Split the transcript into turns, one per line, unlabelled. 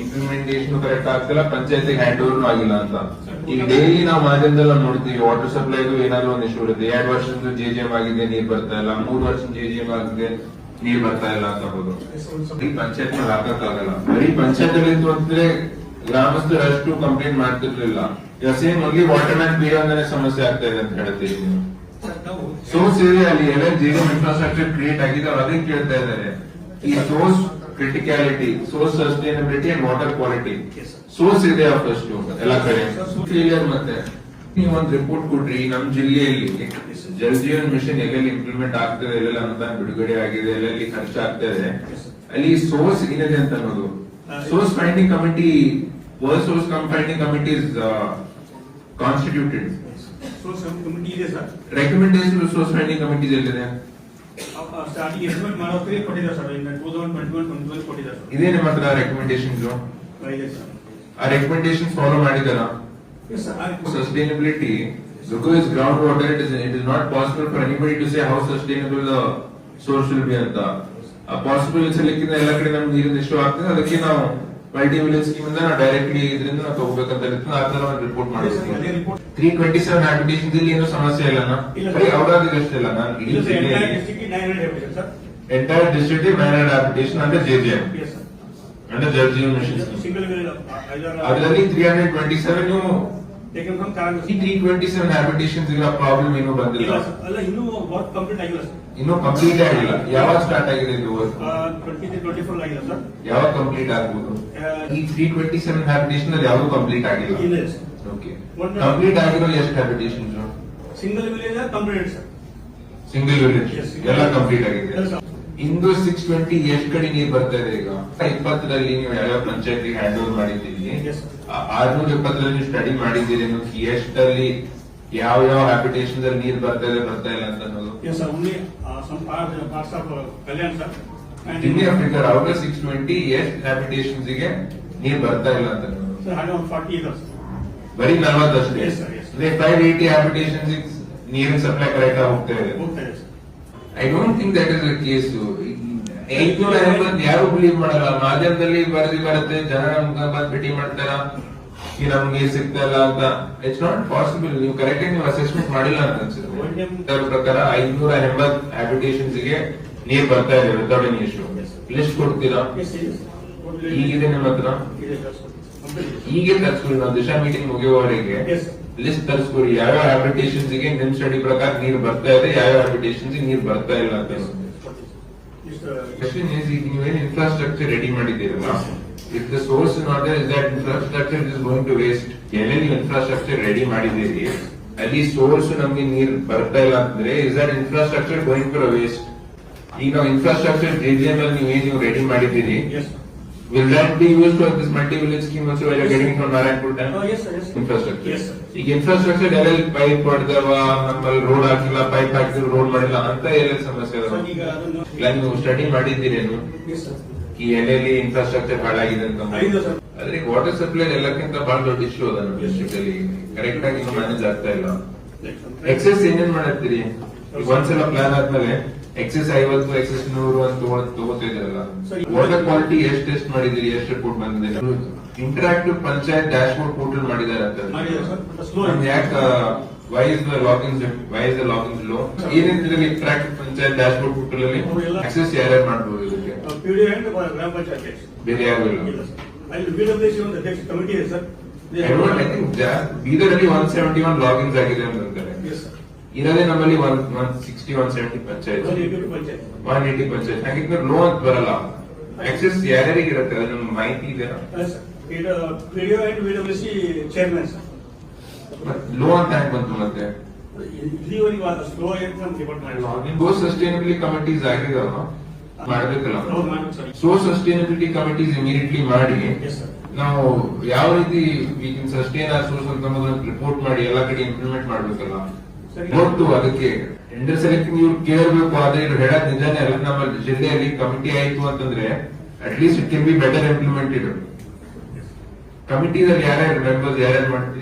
Implementation correct ಆಗ್ತಿಲ್ಲ, ಪಂಚಾಯತಿಗೆ hand over ಆಗಿಲ್ಲ ಅಂತ. ಈಗ ಡೈಲಿ ನಾವು ಮಾಧ್ಯಮದಲ್ಲಿ ನೋಡ್ತೀವಿ ವಾಟರ್ ಸಪ್ಲೈಗೂ ಏನಾದ್ರು ಒಂದು ಇಶ್ಯೂ ಇರುತ್ತೆ. ಎರಡು ವರ್ಷದ ಜೆ ಜಿ ಎಂ ಆಗಿದೆ, ನೀರ್ ಬರ್ತಾ ಇಲ್ಲ. ಮೂರ್ ವರ್ಷ ಜೆ ಜಿ ಎಂ ಆಗಿದೆ, ನೀರ್ ಬರ್ತಾ ಇಲ್ಲ ಅಂತ ಬರೀ ಪಂಚಾಯತ್ ಮೇಲೆ ಹಾಕಕ್ಕಾಗಲ್ಲ ಬರೀ ಪಂಚಾಯತ್ ಅಲ್ಲಿ ಅಂತಂದ್ರೆ ಗ್ರಾಮಸ್ಥರು ಅಷ್ಟು ಕಂಪ್ಲೇಂಟ್ ಮಾಡ್ತಿರ್ಲಿಲ್ಲ. ಈಗ ಸೇಮ್ ಆಗಿ ವಾಟರ್ ಮ್ಯಾನ್ ಬಿ ಒಂದನೇ ಸಮಸ್ಯೆ ಆಗ್ತಾ ಇದೆ ಅಂತ ಹೇಳ್ತೀವಿ ಸೋರ್ಸ್ ಇದೆ ಅಲ್ಲಿ ಎಲ್ಲ ಜೀರೋ ಇನ್ಫ್ರಾಸ್ಟ್ರಕ್ಚರ್ ಕ್ರಿಯೇಟ್ ಆಗಿದೆ ಅವ್ರು ಅದಕ್ಕೆ ಕೇಳ್ತಾ ಇದ್ದಾರೆ. ಈ source criticality source sustainability and water quality source ಇದೆ ಫಸ್ಟ್ ಎಲ್ಲ ಕಡೆ. ಫೇಲಿಯರ್ ಮತ್ತೆ. ನೀವು ಒಂದು ರಿಪೋರ್ಟ್ ಕೊಡ್ರಿ ನಮ್ಮ ಜಿಲ್ಲೆಯಲ್ಲಿ. ಜಲ್ ಜೀವನ್ ಮಿಷನ್ ಎಲ್ಲೆಲ್ಲಿ ಇಂಪ್ಲಿಮೆಂಟ್ ಆಗ್ತದೆ ಎಲ್ಲೆಲ್ಲ ಅನುದಾನ ಬಿಡುಗಡೆ ಆಗಿದೆ ಎಲ್ಲೆಲ್ಲಿ ಖರ್ಚು ಆಗ್ತದೆ. ಅಲ್ಲಿ ಸೋರ್ಸ್ ಏನಿದೆ ಅಂತ ಅನ್ನೋದು. Source finding committee world source finding committee is constituted recommendation source finding committees ಎಲ್ಲಿದೆ?
ಸ್ಟಾರ್ಟಿಂಗ್ ಎಸ್ಟಿಮೇಟ್ ಮಾಡೋಕೆ ಕೊಟ್ಟಿದ್ದಾರೆ ಸರ್ ಇನ್ನು two thousand twenty one twenty one ಕೊಟ್ಟಿದ್ದಾರೆ ಸರ್.
ಇದೇ ನಿಮ್ಮ ಹತ್ರ ರೆಕಮೆಂಡೇಶನ್ಸ್
ಇದೆ ಸರ್.
ಆ ರೆಕಮೆಂಡೇಶನ್ ಫಾಲೋ ಮಾಡಿದಾರ
sustainability
sustainability because groundwater it is it is not possible for anybody to say how sustainable the source will be ಅಂತ. ಆ possible ಎಲ್ಲ ಕಡೆ ನಮ್ಗೆ ನೀರಿನ ಇಶ್ಯೂ ಆಗ್ತದೆ ಅದಕ್ಕೆ ನಾವು ಮಲ್ಟಿ ವಿಲೇಜ್ ಸ್ಕೀಮ್ ಇಂದ ನಾವು ಡೈರೆಕ್ಟ್ಲಿ ಇದರಿಂದ ನಾವು ತಗೋಬೇಕಂತ ಇರುತ್ತೆ. ಆ ತರ ಒಂದು ರಿಪೋರ್ಟ್ ಮಾಡಿಸ್ತೀವಿ ತ್ರೀ ಟ್ವೆಂಟಿ ಸೆವೆನ್ ಹ್ಯಾಬಿಟೇಷನ್ಸ್ ಇಲ್ಲಿ ಏನೂ ಸಮಸ್ಯೆ ಇಲ್ಲ
ಇಲ್ಲ,
ಬರೀ. ಔರಾದಿಗೆ ಅಷ್ಟೇ ಇಲ್ಲ ನಾನು ಇಡೀ
entire district nine hundred
application ಅಂದ್ರೆ ಜೆ ಜೆ ಅಂದ್ರೆ ಜಲ್ ಜೀವನ್ ಮಿಷನ್ ಅದರಲ್ಲಿ three hundred twenty seven
taken from ಕಾರಣ
ಈ ತ್ರೀ ಟ್ವೆಂಟಿ ಸೆವೆನ್ ಹ್ಯಾಬಿಟೇಷನ್ಸ್ ಇರೋ ಪ್ರಾಬ್ಲಮ್ ಏನೂ ಬಂದಿಲ್ಲ.
ಇಲ್ಲ ಅಲ್ಲ ಇನ್ನೂ ವರ್ಕ್ ಕಂಪ್ಲೀಟ್ ಆಗಿಲ್ಲ ಸರ್
ಇನ್ನೂ ಕಂಪ್ಲೀಟ್ ಆಗಿಲ್ಲ. ಯಾವಾಗ ಸ್ಟಾರ್ಟ್ ಆಗಿದೆ ಇದು ವರ್ಕ್
ಟ್ವೆಂಟಿ ಟ್ವೆಂಟಿ ಫೋರ್ ಆಗಿಲ್ಲ ಸರ್
ಯಾವಾಗ ಕಂಪ್ಲೀಟ್ ಆಗ್ಬೋದು? ಈ ತ್ರೀ ಟ್ವೆಂಟಿ ಸೆವೆನ್ ಹ್ಯಾಬಿಟೇಷನ್ ಅಲ್ಲಿ ಯಾವುದು ಕಂಪ್ಲೀಟ್ ಆಗಿಲ್ಲ?
ಇಲ್ಲ ಸರ್
ಓಕೆ
ಒಂದು-
ಕಂಪ್ಲೀಟ್ ಆಗಿರೋ ಎಷ್ಟು habitations
single village complete sir
single village
Yes,
ಎಲ್ಲ ಕಂಪ್ಲೀಟ್ ಆಗಿದೆ.
Yes, sir.
ಇಂದು ಸಿಕ್ಸ್ ಟ್ವೆಂಟಿ ಎಷ್ಟ್ ಕಡೆ ನೀರು ಬರ್ತಾ ಇದೆ ಈಗ? ಇಪ್ಪತ್ತರಲ್ಲಿ ನೀವು ಯಾವ ಪಂಚಾಯತಿಗೆ ಹ್ಯಾಂಡ್ ಓವರ್ ಮಾಡಿದ್ದೀರಿ
sir.
ಆರ್ನೂರ ಎಪ್ಪತ್ತರಲ್ಲಿ ನೀವು ಸ್ಟಡಿ ಮಾಡಿದ್ದೀರಿ ಎಷ್ಟರಲ್ಲಿ ಎಷ್ಟಲ್ಲಿ ಯಾವ ಯಾವ ಹ್ಯಾಬಿಟೇಷನ್ ಅಲ್ಲಿ ನೀರ್ ಬರ್ತಾ ಇದೆ ಬರ್ತಾ ಇಲ್ಲ ಅಂತ ಅನ್ನೋದು? ಜಿಮ್ಮಿ ಆಫ್ರಿಕಾ ಔಟ್ ಸಿಕ್ಸ್ ಟ್ವೆಂಟಿ ಎಷ್ಟ್ ಹ್ಯಾಬಿಟೇಷನ್ಸ್ಗೆ ನೀರು ಬರ್ತಾ ಇಲ್ಲ ಅಂತ ಬರೀ ನಲವತ್ತಷ್ಟು ಫೈವ್ ಏಟಿ ಹ್ಯಾಬಿಟೇಷನ್ಸ್ ನೀರಿನ ಸಪ್ಲೈ ಕರೆಕ್ಟ್ ಆಗಿ ಹೋಗ್ತಾ ಇದೆ. I don't think that is a case ಐದ್ನೂರ ಎಂಬತ್ತು ಯಾರು ಬಿಲೀವ್ ಮಾಡಲ್ಲ. ಮಾಧ್ಯಮದಲ್ಲಿ ಬರದಿ ಬರುತ್ತೆ ಜನ ನಮ್ಗೆ ಬಂದ್ ಭೇಟಿ ಮಾಡ್ತಾರ? ಈ ನಮ್ಗೆ ಸಿಗ್ತಾ ಇಲ್ಲ ಅಂತ. ಇಟ್ಸ್ ನಾಟ್ ಪಾಸಿಬಲ್ ನೀವು ಕರೆಕ್ಟ್ ನೀವು ಅಸೆಸ್ಮೆಂಟ್ ಮಾಡಿಲ್ಲ ಅಂತ ಅನ್ಸುತ್ತೆ. ಪ್ರಕಾರ ಐದ್ನೂರ ಎಂಬತ್ ಅಪ್ಲಿಕೇಶನ್ಸ್ಗೆ ನೀರ್ ಬರ್ತಾ ಇದೆ ವಿತೌಟ್ ಎನಿ ಇಶ್ಯೂ ಲಿಸ್ಟ್ ಕೊಡ್ತೀರಾ? ಈಗಿದೆ ನಿಮ್ಮ ಹತ್ರ? ಈಗೇ ತರ್ಸ್ಕೊಡಿ ನಾವು ದಿಶಾ ಮೀಟಿಂಗ್ ಮುಗಿಯುವವರೆಗೆ. ಲಿಸ್ಟ್ ತರಿಸ್ಕೊಡಿ ಯಾವ್ಯಾವ ಹ್ಯಾಬಿಟೇಷನ್ಸ್ಗೆ ನಿಮ್ ಸ್ಟಡಿ ಪ್ರಕಾರ ನೀರ್ ಬರ್ತಾ ಇದೆ ಯಾವ ಹ್ಯಾಬಿಟೇಷನ್ಸ್ ನೀರ್ ಬರ್ತಾ ಇಲ್ಲ ಅಂತ ಕ್ವಶನ್ ಈಸ್ ಈಗ ನೀವೇನ್ infrastructure ready ಮಾಡಿದ್ದೀರಲ್ಲ if the source not is that infrastructure is going to waste ಎಲ್ಲೇ ಇನ್ಫ್ರಾಸ್ಟ್ರಕ್ಚರ್ ರೆಡಿ ಮಾಡಿದ್ದೀರಿ? ಅಲ್ಲಿ ಸೋರ್ಸ್ ನಮ್ಗೆ ನೀರ್ ಬರ್ತಾ ಇಲ್ಲ ಅಂದ್ರೆ is that infrastructure going to waste ಈಗ ನಾವು ಇನ್ಫ್ರಾಸ್ಟ್ರಕ್ಚರ್ ಜೆಜಿಎಂ ಅಲ್ಲಿ ರೆಡಿ ಮಾಡಿದ್ದೀರಿ? Will that be use for this multi village scheme also well getting from Narayanapura dam
Oh, yes, sir, yes, sir.
Infrastructure
Yes, sir.
ಈಗ infrastructure ಎಲ್ಲೆಲ್ಲಿ pipe ಹೊಡೆದವ ನಮ್ಮಲ್ಲಿ road ಹಾಕಿಲ್ಲ pipe ಹಾಕಿದ್ರು ರೋಡ್ ಮಾಡಿಲ್ಲ ಅಂತ ಎಲ್ಲೆಲ್ಲಿ ಸಮಸ್ಯೆ
ಈಗ ಅದನ್ನು
ಇಲ್ಲ ನೀವು ಸ್ಟಡಿ ಮಾಡಿದ್ದೀರೇನು?
ಎಸ್ ಸರ್
ಈ ಎಲ್ಲೆಲ್ಲಿ ಇನ್ಫ್ರಾಸ್ಟ್ರಕ್ಚರ್ ಹಾಳಾಗಿದೆ ಅಂತ
ಐದು ಸರ್
ಆದ್ರೆ ಈಗ ವಾಟರ್ ಸಪ್ಲೈ ಎಲ್ಲಕ್ಕಿಂತ ಬಹಳ ದೊಡ್ಡ ಇಶ್ಯೂ ಅದ ನಮ್ಮ ಡಿಸ್ಟ್ರಿಕ್ಟ್ ಅಲ್ಲಿ. ಕರೆಕ್ಟ್ ಆಗಿ ಮ್ಯಾನೇಜ್ ಆಗ್ತಾ ಇಲ್ಲ. ಎಕ್ಸೆಸ್ ಏನೇನ್ ಮಾಡತ್ತೀರಿ ಈಗ ಒಂದ್ಸಲ ಪ್ಲಾನ್ ಆದ್ಮೇಲೆ ಎಕ್ಸೆಸ್ ಐವತ್ತು ಎಕ್ಸಸ್ ನೂರು ಅಂತ
ತಗೋತಿದ್ರಲ್ಲ.
ವಾಟರ್ ಕ್ವಾಲಿಟಿ ಎಷ್ಟು ಟೆಸ್ಟ್ ಮಾಡಿದಿರಿ ಎಷ್ಟು ರಿಪೋರ್ಟ್ ಬಂದಿದೆ? Interactive panchayat dashboard portal ಮಾಡಿದ್ದಾರೆ ಅಂತ ಯಾಕೆ why is the login why is the low ಏನಿದ್ರೆ interactive panchayat dashboard portal ಅಲ್ಲಿ
ಅವೆಲ್ಲ-
ಆಕ್ಸೆಸ್ ಯಾರ್ಯಾರು ಮಾಡ್ಬೋದು ಇದಕ್ಕೆ? ಬೇರೆ ಯಾರು ಇಲ್ಲ.
ಇಲ್ಲ ಅಲ್ಲಿ
ಒನ್ ಸೆವೆಂಟಿ ಒನ್ ಲಾಗಿನ್ಸ್ ಆಗಿದೆ ಅಂತ ಇರೋದೇ ನಮ್ಮಲ್ಲಿ one one sixty one seventy panchayat. One eighty panchayat. ಹಾಗಿದ್ರೆ ಲೋ ಅಂತ ಬರಲ್ಲ. ಆಕ್ಸೆಸ್ ಯಾರ್ಯಾರಿಗೆ ಇರುತ್ತೆ ಅದು ನಿಮ್ಗೆ ಮಾಹಿತಿ ಇದೆ.
ಸರ್ ಇದು PDO and B C chairman
low ಅಂತ ಹೆಂಗ್ ಬಂತು ಮತ್ತೆ. ಸೋ ಸಸ್ಟೈನಬಿಲಿಟಿ ಕಮಿಟೀಸ್ ಆಗಿದಾವ ಮಾಡ್ಬೇಕಲ್ಲ. ಸೋ ಸಸ್ಟೈನಬಿಲಿಟಿ ಕಮಿಟೀಸ್ ಇಮಿಡಿಯೇಟ್ಲಿ ಮಾಡಿ. ನಾವು ಯಾವ ರೀತಿ we can sustain our source ಅಂತ ರಿಪೋರ್ಟ್ ಮಾಡಿ ಎಲ್ಲಾ ಕಡೆ ಇಂಪ್ಲಿಮೆಂಟ್ ಮಾಡ್ಬೇಕಲ್ಲ. ನೋಡ್ತು ಅದಕ್ಕೆ ಟೆಂಡರ್ ಸೆಲೆಕ್ಟಿಂಗ್ ಇವ್ರು ಕೇಳಬೇಕು. ಆದ್ರೆ ಇವ್ರು ಹೇಳೋದ್ ನಿಜಾನೇ ಅಲ್ಲ. ನಮ್ಮ ಜಿಲ್ಲೆಯಲ್ಲಿ ಕಮಿಟಿ ಆಯ್ತು ಅಂತಂದ್ರೆ at least it can be better implemented ಕಮಿಟಿದಲ್ಲಿ ಯಾರ್ಯಾರು ಮೆಂಬರ್ಸ್ ಯಾರ್ಯಾರು ಮಾಡ್ತೀವಿ